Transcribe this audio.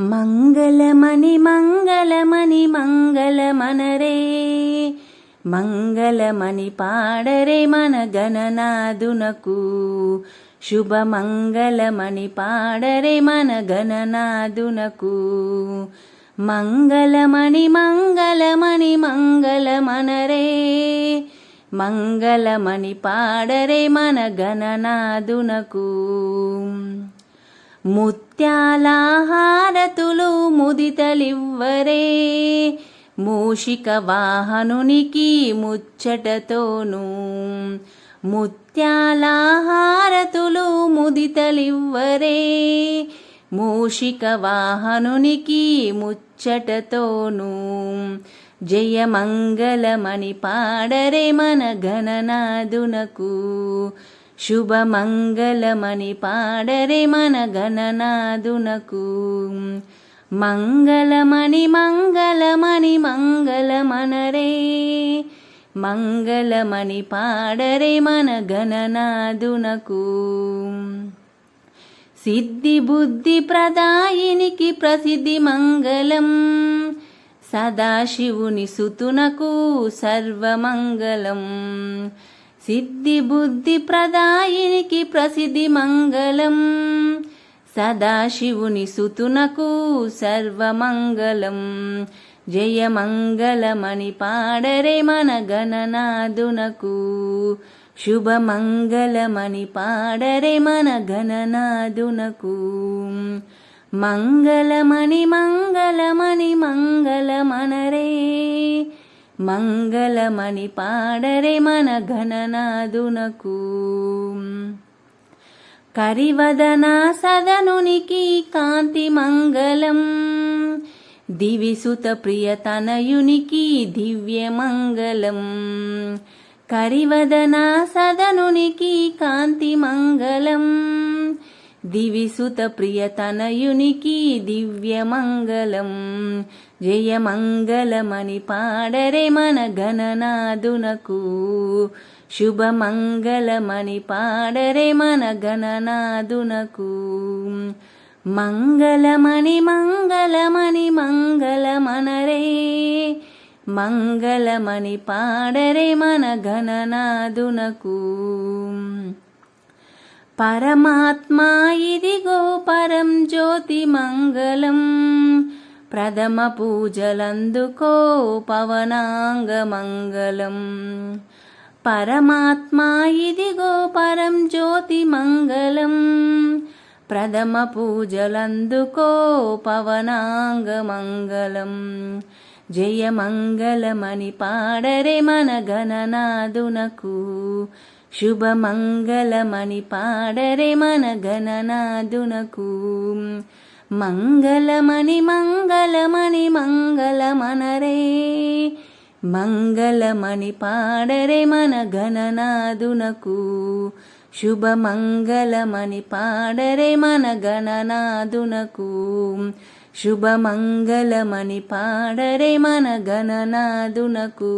మంగళమణి మంగళమణి మంగళమనరే. మంగళమణి పాడరే మన గణనాదునకు శుభ మంగళమణి పాడరే మన గణనాదునకు మంగళమణి మంగళమణి మంగళమనరే. మంగళమణి పాడరే మన గణనాదునకు ముత్యాలహారతులు ముదితలివ్వరే. మూషిక వాహనునికి ముచ్చటతోను ముత్యాలహారతులు ముదితలివ్వరే. మూషిక వాహనునికి ముచ్చటతోను జయమంగళమణి పాడరే మన గణనాదునకు శుభమంగళమని పాడరే మన గణనాదునకు మంగళమణి మంగళమణి మంగళమనరే. మంగళమణి పాడరే మన గణనాదునకు సిద్ధి బుద్ధి ప్రదాయినికి ప్రసిద్ధి మంగళం. సదాశివుని సుతునకు సర్వమంగళం. సిద్ధి బుద్ధి ప్రదాయినికి ప్రసిద్ధి మంగళం. సదాశివుని సుతునకు సర్వమంగళం. జయమంగళమణి పాడరే మన గణనాదునకు శుభమంగళమణి పాడరే మన గణనాదునకు మంగళమణి మంగళమణి మంగళమనరే. మంగళమణి పాడరే మన ఘననాదునకు కరివదన సదనునికి కాంతి మంగళం. దివిసుత ప్రియతనయునికి దివ్య మంగళం. కరివదన సదనునికి కాంతి మంగళం. దివిసుత ప్రియతనయునికి దివ్య జయమంగళమని పాడరే మన గణనాదునకు శుభమంగళమణి పాడరే మన గణనాదునకు మంగళమణి మంగళమణి మంగళమనరే. మంగళమణి పాడరే మన గణనాదునకు పరమాత్మా ఇదిగో పరం జ్యోతి మంగళం. ప్రథమ పూజలందుకో పవనాంగ మంగళం పరమాత్మా ఇదిగో పరం జ్యోతి మంగళం. ప్రథమ పూజలందుకో పవనాంగ మంగళం జయమంగళమణి పాడరే మన గణనాదునకు శుభమంగళమణి పాడరే మన గణనాదునకు మంగళమణి మంగళమణి మంగళమనరే మంగళమణి పాడరే మన గణనాదునకు శుభమంగళమణి పాడరే మన గణనాదునకు శుభమంగళమణి పాడరే మన గణనాదునకు